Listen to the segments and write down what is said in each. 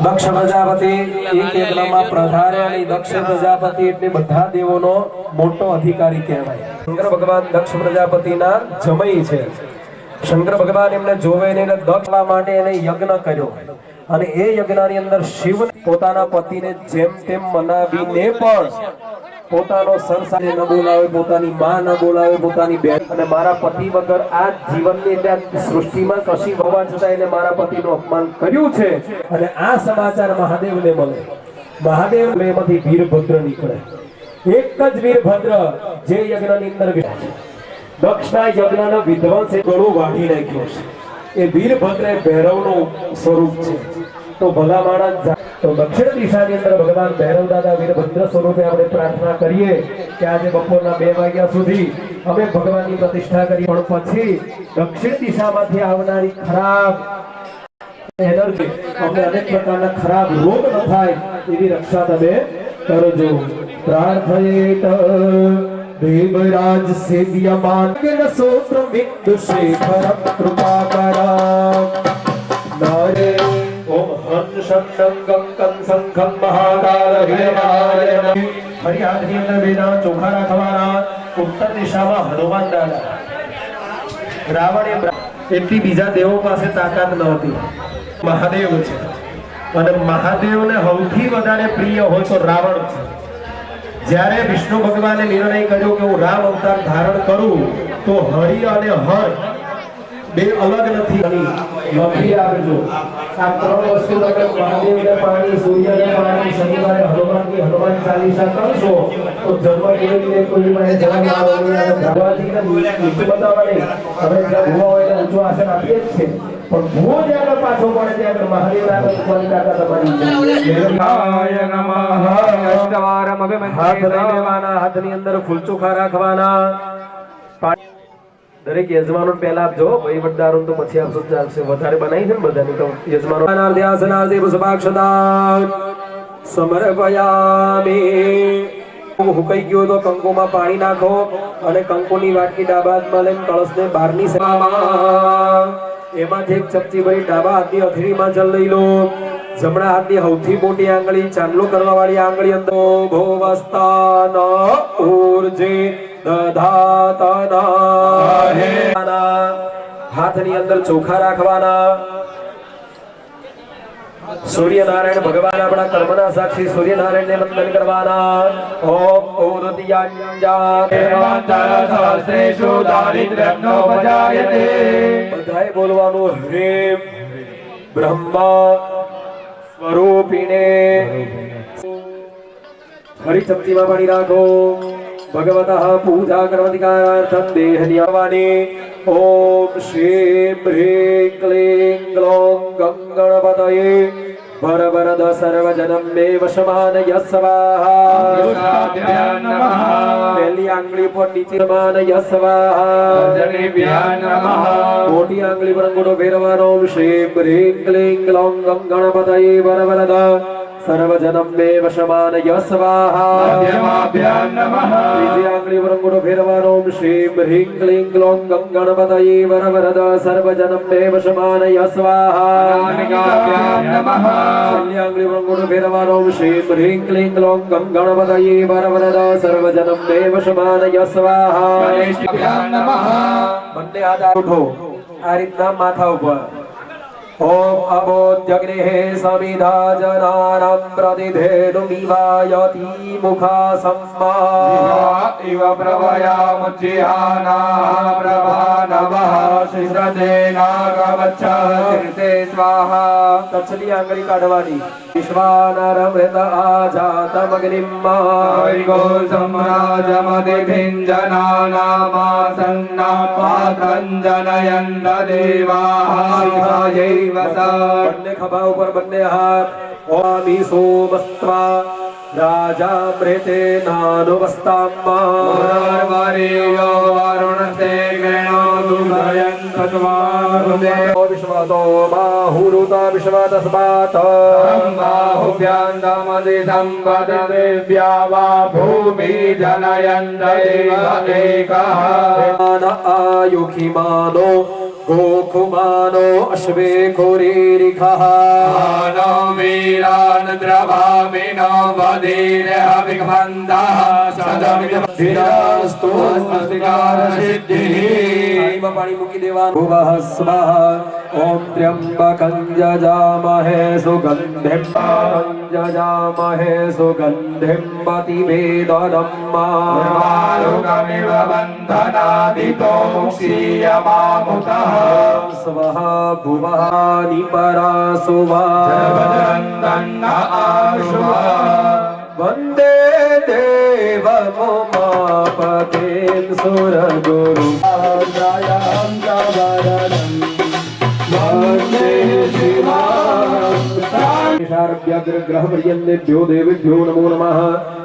દક્ષ પ્રજાપતિ દક્ષ પ્રજાપતિ એટલે બધા દેવોનો મોટો અધિકારી કહેવાય. શંકર ભગવાન દક્ષ પ્રજાપતિના જમઈ છે. શંકર ભગવાન એમને જોવે ને માટે એને યજ્ઞ કર્યો. અને એ યજ્ઞની અંદર શિવ પોતાના પતિને જેમ તેમ મનાવીને પણ પોતાનો સરસાને ન બોલાવે, પોતાની માં ન બોલાવે, પોતાની બેન. અને મારા પતિ વગર આ જીવનની એટલે સૃષ્ટિમાં કશી હોવા છતાં એને મારા પતિનું અપમાન કર્યું છે. અને આ સમાચાર મહાદેવને મળે. મહાદેવ એમાંથી વીરભદ્ર નીકળે. એક જ વીરભદ્ર જે યજ્ઞની અંદર. દક્ષના યજ્ઞનો વિધ્વંસે ગળું વાઢી નાખ્યો છે. એ વીરભદ્ર ભૈરવનું સ્વરૂપ છે. તો ભલા માણસ તો દક્ષિણ દિશાની અંદર ભગવાન ભૈરવ દાદા વીરભદ્ર સ્વરૂપે આપણે પ્રાર્થના કરીએ કે આજે બપોરના બે વાગ્યા સુધી અમે ભગવાનની પ્રતિષ્ઠા કરી, પણ પછી દક્ષિણ દિશામાંથી આવનારી ખરાબ એનર્જી અમને અનેક પ્રકારના ખરાબ રોગ ન થાય એવી રક્ષા તમે કરજો. પ્રાર્થયેત દેવરાજ સેવ્યમાન સોત્ર બિંદુ શેખર કૃપા નારે એટલી બીજા દેવો પાસે તાકાત નહોતી મહાદેવ છે અને મહાદેવને સૌથી વધારે પ્રિય હોય તો રાવણ છે જ્યારે વિષ્ણુ ભગવાને નિર્ણય કર્યો કે હું રામ અવતાર ધારણ કરું તો હરિ અને હર બે અલગ નથી. લખી આપજો આ ત્રણ વસ્તુ તમે મહાદેવને પાણી સૂર્યને પાણી શનિવારે હનુમાનની હનુમાન ચાલીસા કરશો તો જન્મ કેવી રીતે કોઈ મને જન્મ આવે અને ભગવાનજીને નીચે બતાવવા નહીં હવે જ્યાં ભૂવા હોય ત્યાં ઊંચું આસન આપીએ જ છે. પણ ભૂવો જ્યાં આગળ પાછો પડે ત્યાં આગળ મહાદેવ આગળ ઉપરની તાકાત તમારી નમઃ. અષ્ટવારમ લેવાના હાથની અંદર ફૂલચોખા રાખવાના. પા- દરેક યજમાનો પહેલા આપજો. વહીવટદારો તો પછી આપશો ચાલશે. વધારે બનાવી છે ને બધાની તો યજમાનો. આસનાર્ધે પુષ્પાક્ષદાન સમર્પયામિ. હુકાઈ ગયો તો કંકુમાં પાણી નાખો અને કંકુની વાટકી ડાબા હાથમાં લઈને કળશને બહારની એમાંથી એક ચપટી ભરી ડાબા હાથની અથડીમાં જલ લઈ લો. જમણા હાથની સૌથી મોટી આંગળી ચાંદલો કરવા વાળી આંગળી અંદર ભોવસ્તાન ઉર્જે દધાતના હાથની અંદર ચોખા રાખવાના. સૂર્યનારાયણ ભગવાન આપણા કર્મના સાક્ષી સૂર્યનારાયણને વંદન કરવાના. ઓમ દારિદ્ર્યમ બધાએ બોલવાનું હરે બ્રહ્મા સ્વરૂપિણે. ફરી ચપટીમાં પાણી રાખો આવવાની ઓમ શ્રીમ હ્રીમ ક્લીમ ગ્લોમ ગં ગણપતયે ભર વરદ સર્વજનમ મે વશમાનય સ્વાહા નમઃ પહેલી આંગળી પર નીચે માનય સ્વાહા જનેભ્યઃ નમઃ મોટી આંગળી પર અંગૂઠો ફેરવાનો શ્રી શ્રીમ હ્રીમ ક્લીમ ગંગણપતયે વરવરદ સર્વજનમ મે વશમાન અંગૂઠો ફેરવાનો શ્રીમ હ્રીં ક્લીં ક્લોં ગંગણપતયે વરવરદ સર્વજનમ મે વશમાન પર ફેરવાનો શ્રીમ હ્રીં ક્લીં ક્લોં ગંગણપતયે વરવરદ સર્વજનમ મે વશમાન યસ્વાહા બંને હાથ ઉઠો આ રીતના માથા ઉપર ॐ अबोद्यग्निः समिधा जनानां प्रतिधेनुमिवायति मुखा सम्मा इव प्रवयामुज्जिहानाः प्रभा नमः शिश्रते नागवच्छ कृते स्वाहा तत्सली आङ्गलि काढवानी विश्वानरमृत आजातमग्निं मारिगो सम्राजमदिभिं जनानामासन्ना पात्रञ्जनयन्त देवाः બંને ખભા ઉપર બંને હાથ ઓમી સોમસ્ત્વા રાજામૃતે નાનુવસ્તામ્મા પુનર્વરેયો વરુણસ્તે ગણોતુ ભયन्तત્વારુદે વિશ્વતો બાહુરુતા વિશ્વતસ્માત બાહુભ્યાં દમદિ સંવદદેવ્યા વા ભૂમિ જનયન્ત દેવ એકઃ આયુખિમાનો गोकुमानो अश्वे घोरीरिखः नो वीरान् द्रवामिनो वदीरः विघ्मन्दः सदमिदम् પાણી મૂકી દેવાનું ઓમ ત્ર્યંબકંજામહે સુગંધિંજામહે સુગંધિંબતિ વેદનમ્મારુગમિવ બંધનાદિતો મુક્ષીયમામુતઃ સ્વઃ ભુવઃ નિપરાસુવા જગદંતન્ન આશુવા નિપરા સુવા जगदन्दन्न आशुः વંદે દેવમોમાપતિં સુરગુરુ ગ્રહપર્યન્તેભ્યો દેવેભ્યો નમો નમઃ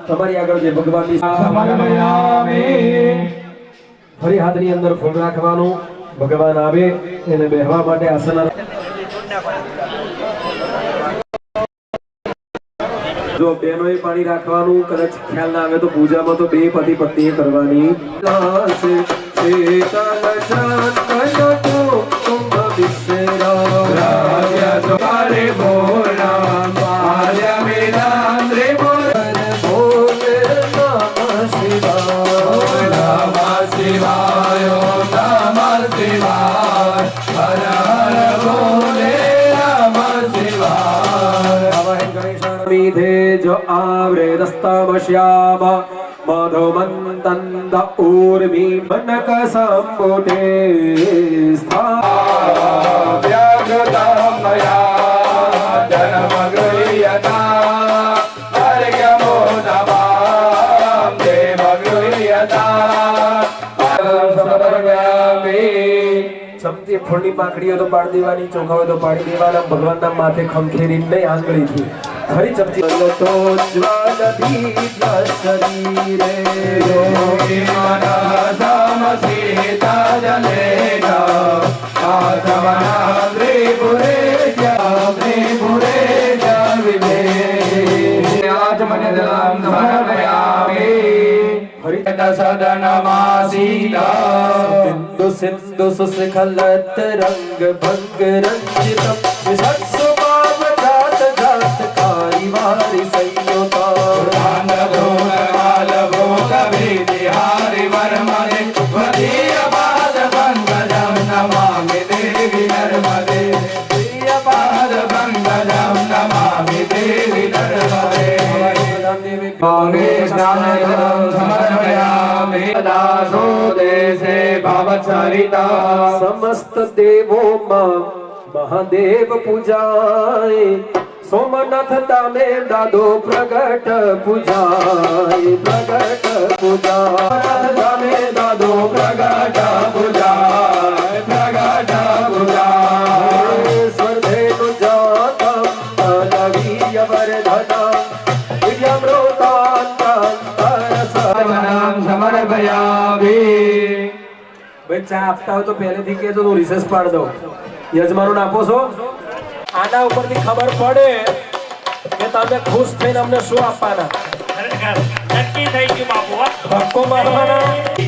તમારી આગળ જે ભગવાનની समर्पयामि ફરી હાથની અંદર ફૂલ રાખવાનું ભગવાન આવે એને બેહવા માટે આસન જો બેનોએ પાણી રાખવાનું કદાચ ખ્યાલ ના આવે તો પૂજામાં તો બે પતિ પત્નીએ કરવાની. આવૃતસ્તમશ્યામ મધુમંતંદ ઊર્મિ મનક સંપુટે સ્થા व्याघ्रतं मया जन्मगृह्यता अर्घ्यमो नमां देवगृह्यता समर्पयामि ચમચી ફૂલની પાંખડીઓ તો પાડી દેવાની ચોખા હોય તો પાડી દેવાના ભગવાનના માથે ખંખેરી નહીં આંગળીથી હરી ચપટી તો જ્વાલ શરીરે યોગી મારા ધામ સીતા જલેના આત્મના ત્રિપુરે જ્યા ત્રિપુરે જ્યા વિભે આજ મને દલામ સમર્પયામી હરિકથા સદનમાં સીતા સિંધુ સુશખલત રંગ ભંગ રંજિત. વિષત્સુ પિતા. સમસ્ત દેવોમાં મહાદેવ પૂજાય. સોમનાથ તાને દાદો પ્રગટ પૂજાય. પ્રગટ પૂજા. ચા આપતા હોય તો પહેલેથી કહેજો તો રિસેસ પાડ દઉં. યજમાનો આપો છો? આના ઉપરથી ખબર પડે કે તમે ખુશ થઈને અમને શું આપવાના. ધક્કો મારવાના?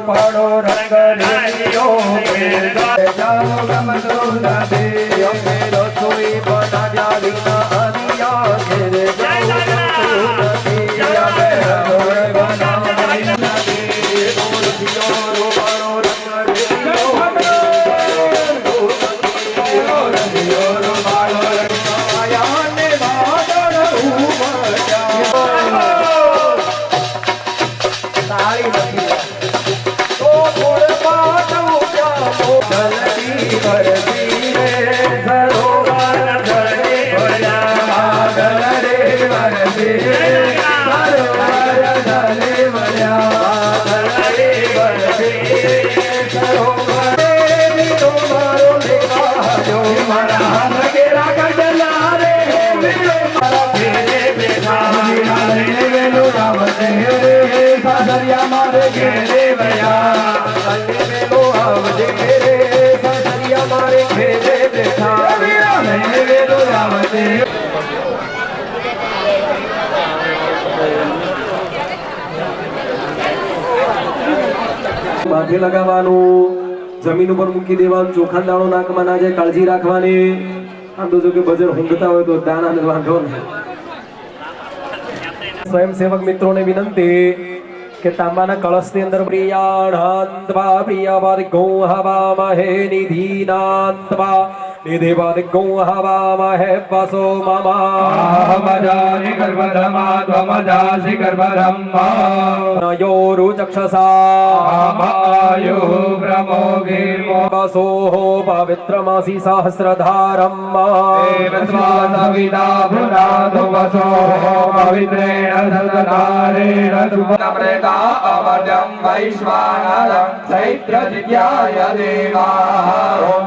પડો રંગ રેડિયો મેળો ગમતો નથી મેળો સુઈ બનાવ્યા વિના માથે લગાવવાનું. જમીન ઉપર મૂકી દેવાનું. ચોખા દાણો નાકમાં ના જાય કાળજી રાખવાની. આમ તો જો કે ભજન ઊંઘતા હોય તો દાણા ને વાંધો નહીં. સ્વયંસેવક મિત્રોને વિનંતી કે તાંબાના કળશની અંદર પ્રિયા પ્રિયવાદ ગૌ હવામહે નિધિનાંતવા નિધિવાદ ગૌ હવામહે વસો મમા મજાની ગર્ભધમા ત્વમજાસી ગર્ભધમ્મા નયોરુચક્ષસા માયુ પ્રમોગીર્મો વસોઃ પવિત્રમાસી સહસ્રધારમ દેવસ્વાસવિદા ભુનાતો વસો પવિત્રેણ સદધારેણ સુપ્રતા અવર્જમ વૈશ્વાનરં ચૈત્રજિજ્ઞાય દેવા ઓમ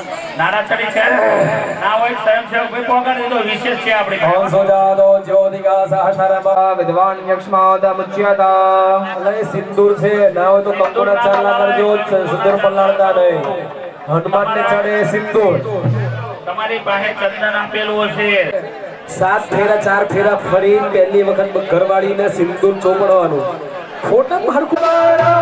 નાના ચડી છે. ના હોય સ્વયંસેવક ભાઈ પોગાડી દીધો વિશેષ છે આપણી પાસે. હંસો જ્યોતિકા સહસ્રમ વિદ્વાન યક્ષ્માદમુચ્યતા અને સિંદૂર છે ના હોય તો કંકુના ચાંદલા કરજો સિંદૂર પલાળતા નહીં. હનુમાનને ચડે સિંદૂર. તમારી પાસે ચંદન આપેલું હશે. સાત ફેરા ચાર ફેરા ફરી પહેલી વખત ઘરવાળીને સિંદૂર ચોપડવાનું. ફોટા પીતવર્ણા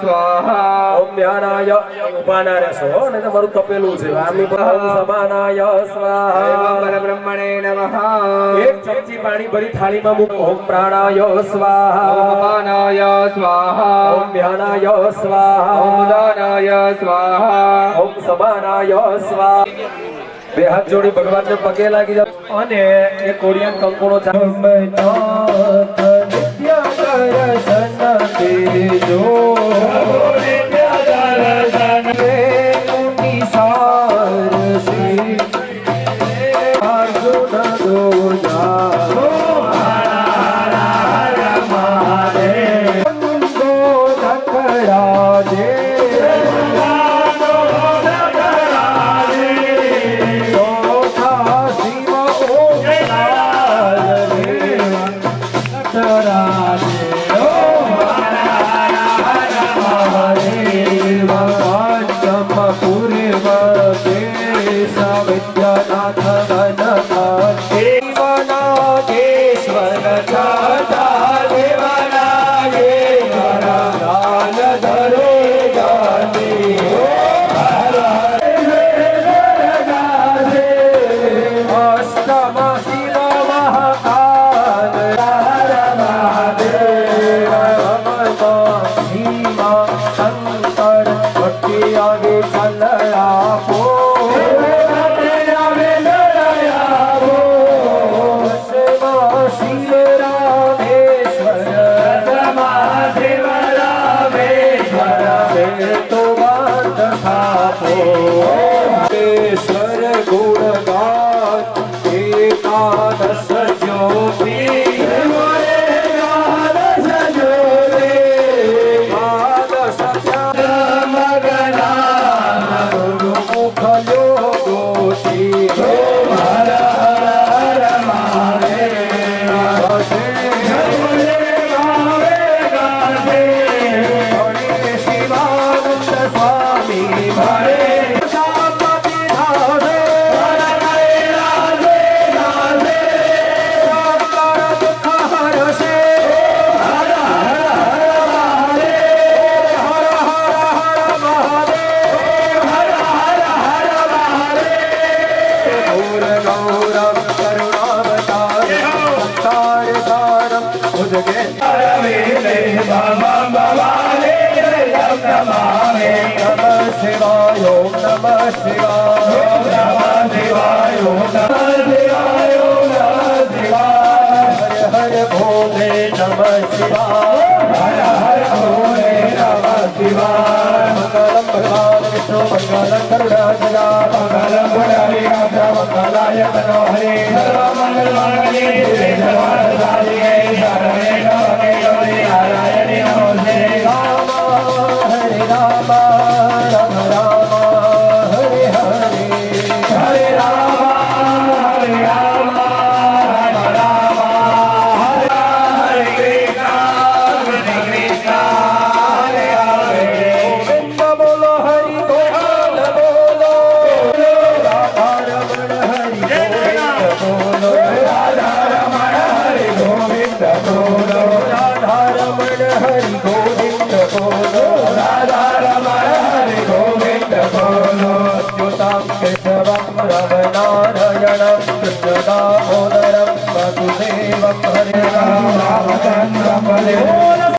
સ્વાહા. ઓમ ધ્યાનાય ઉપાનાય સો ને તમારું તપેલું છે આમી ઓમ સમાનાય સ્વાહા બ્રહ્મણે નમઃ એક ચમચી પાણી ભરી થાળીમાં મૂકો. ઓમ પ્રાણાય સ્વાહા. ઓમપાનાય સ્વાહા. ઓમ ધ્યાનાય સ્વાહા. ઓમ દાનાય સ્વાહા. ઓમ સમાનાય સ્વાહા. બે હાથ જોડી ભગવાનને પગે લાગી જાવ અને એ કોરિયન કંકુનો વિદ્યાનાથ શિવાય ઓમ નમઃ શિવાય ઓમ નમઃ શિવાય ઓમ નમઃ શિવાય ઓમ